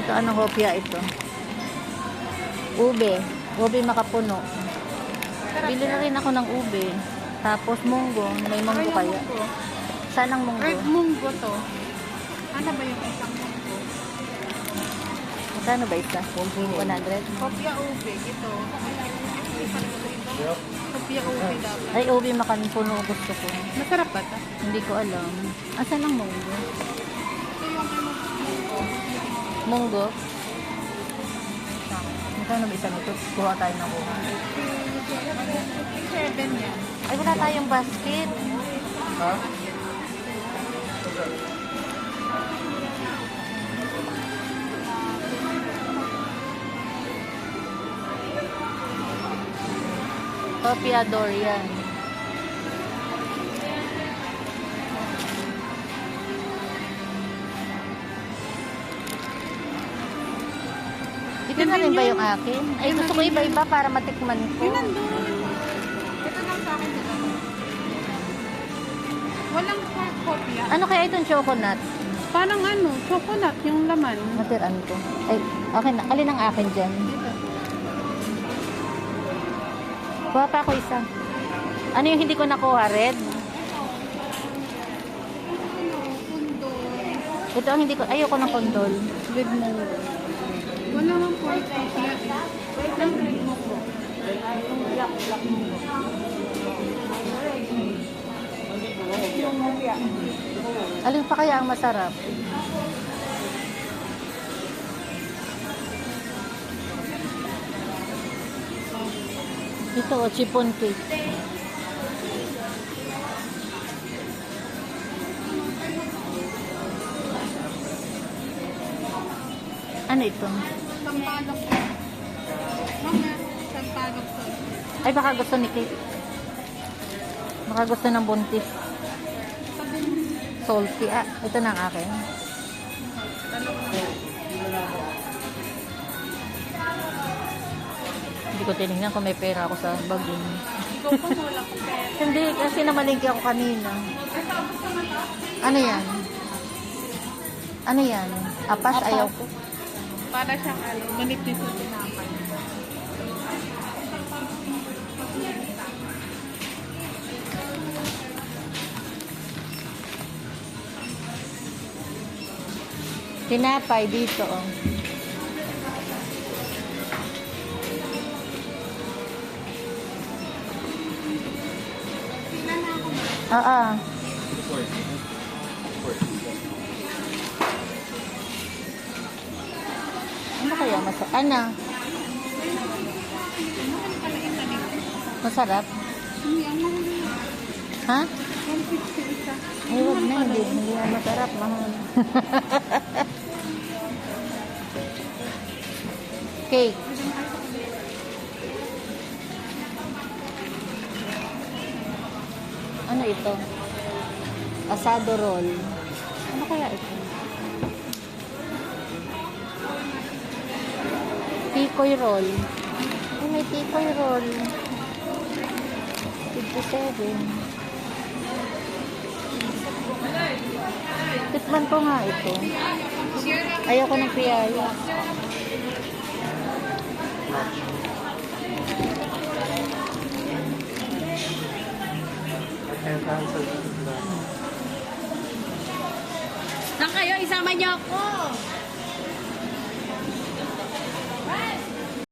Ito, anong hopya ito? Ube. Ube makapuno. Bili na rin ako ng ube. Tapos munggo. May munggo kaya. Saan ang munggo? Red munggo to. Ano ba yung isang munggo? Magkano ba isa? 100? Kopya ube. Ito. Kopya ube dapat. Ay, ube makapuno gusto ko. Masarap ba ito? Hindi ko alam. Asan ang munggo? Munggo? Magkano ba isa nito? Kuha tayo ng kuha. 7 yan. Ay, wala tayong basket. Ha? Copiador yan. Ito na rin ba yung akin? Ay, gusto ko iba-iba para matikman ko. Yun nandun. Ito lang sa akin. Walang ko- kopya. Ano kaya itong chocolate? Parang ano, chocolate yung laman. Matiran ko. Ay, akin na. Alin ang akin dyan? Kuha pa ako isa. Ano yung hindi ko nakuha? Red? Ito ang hindi ko, ayoko ng kondol. Red munggo. Wala mang po kopya eh. Ang red munggo. Alin pa kaya ang masarap? Ito, oh, chiffon cake. Ano ito? Sampalok. Mama, sampalok to. Ay, baka gusto ni Kate. Baka gusto ng buntis. Salty. Ah, ito na ang akin. Hindi ko tinignan kung may pera ako sa bag yun. Ikaw pa wala ko pera. Hindi, kasi namalingki ako kanina. Ano yan? Ano yan? Apas, Apas. ayaw ko. Para siyang ano, manipis na tinapay. Tinapay dito, oh. Sila na ako ba? Oo. Ano kaya masarap? Ano? Masarap? Ha? 150 isa. Ay, wag na. Hindi, hindi na masarap. Mahal. Cake. Ano ito? Asado roll. Ano kaya ito? Tikoy roll. Ay, may tikoy roll. 57. Tikman ko nga ito. Ayoko ng piyaya. Saan kayo? Isama niyo ako!